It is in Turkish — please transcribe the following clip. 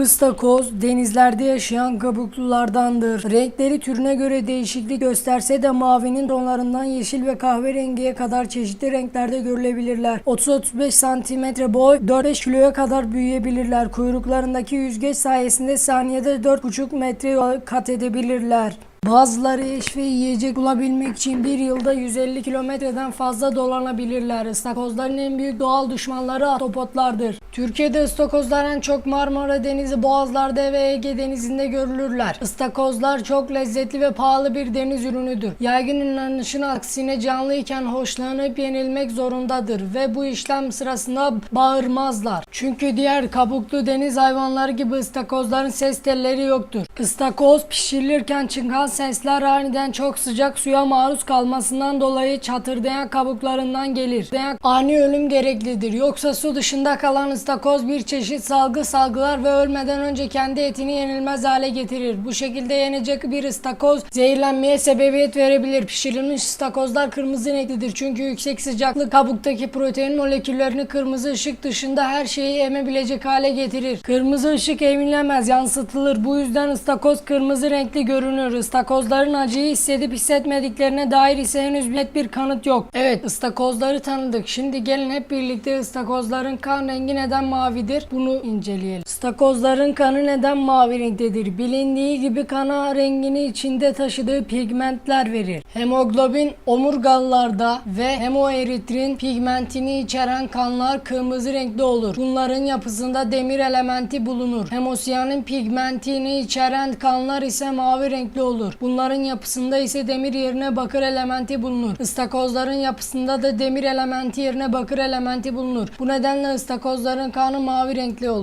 Istakoz denizlerde yaşayan kabuklulardandır. Renkleri türüne göre değişiklik gösterse de mavinin tonlarından yeşil ve kahverengiye kadar çeşitli renklerde görülebilirler. 30-35 cm boy 4-5 kiloya kadar büyüyebilirler. Kuyruklarındaki yüzgeç sayesinde saniyede 4,5 metre kat edebilirler. Bazıları eş ve yiyecek bulabilmek için bir yılda 150 kilometreden fazla dolanabilirler. Istakozların en büyük doğal düşmanları ahtapotlardır. Türkiye'de ıstakozlar en çok Marmara Denizi, Boğazlar'da ve Ege Denizi'nde görülürler. Istakozlar çok lezzetli ve pahalı bir deniz ürünüdür. Yaygın inanışın aksine canlıyken hoşlanıp yenilmek zorundadır ve bu işlem sırasında bağırmazlar. Çünkü diğer kabuklu deniz hayvanları gibi ıstakozların ses telleri yoktur. Istakoz pişirilirken çıkan sesler aniden çok sıcak suya maruz kalmasından dolayı çatırdayan kabuklarından gelir. Ani ölüm gereklidir. Yoksa su dışında kalan ıstakoz bir çeşit salgı salgılar ve ölmeden önce kendi etini yenilmez hale getirir. Bu şekilde yenecek bir ıstakoz zehirlenmeye sebebiyet verebilir. Pişirilmiş ıstakozlar kırmızı renklidir. Çünkü yüksek sıcaklık kabuktaki protein moleküllerini kırmızı ışık dışında her şeyi emebilecek hale getirir. Kırmızı ışık emilemez, yansıtılır. Bu yüzden ıstakoz kırmızı renkli görünür. Istakozların acıyı hissedip hissetmediklerine dair ise henüz net bir kanıt yok. Evet, ıstakozları tanıdık. Şimdi gelin hep birlikte ıstakozların kan rengi neden mavidir? Bunu inceleyelim. Istakozların kanı neden mavi renktedir? Bilindiği gibi kana rengini içinde taşıdığı pigmentler verir. Hemoglobin omurgalılarda ve hemoeritrin pigmentini içeren kanlar kırmızı renkli olur. Bunların yapısında demir elementi bulunur. Hemosiyanın pigmentini içeren kanlar ise mavi renkli olur. Bunların yapısında ise demir yerine bakır elementi bulunur. Istakozların yapısında da demir elementi yerine bakır elementi bulunur. Bu nedenle ıstakozların kanı mavi renkli olur.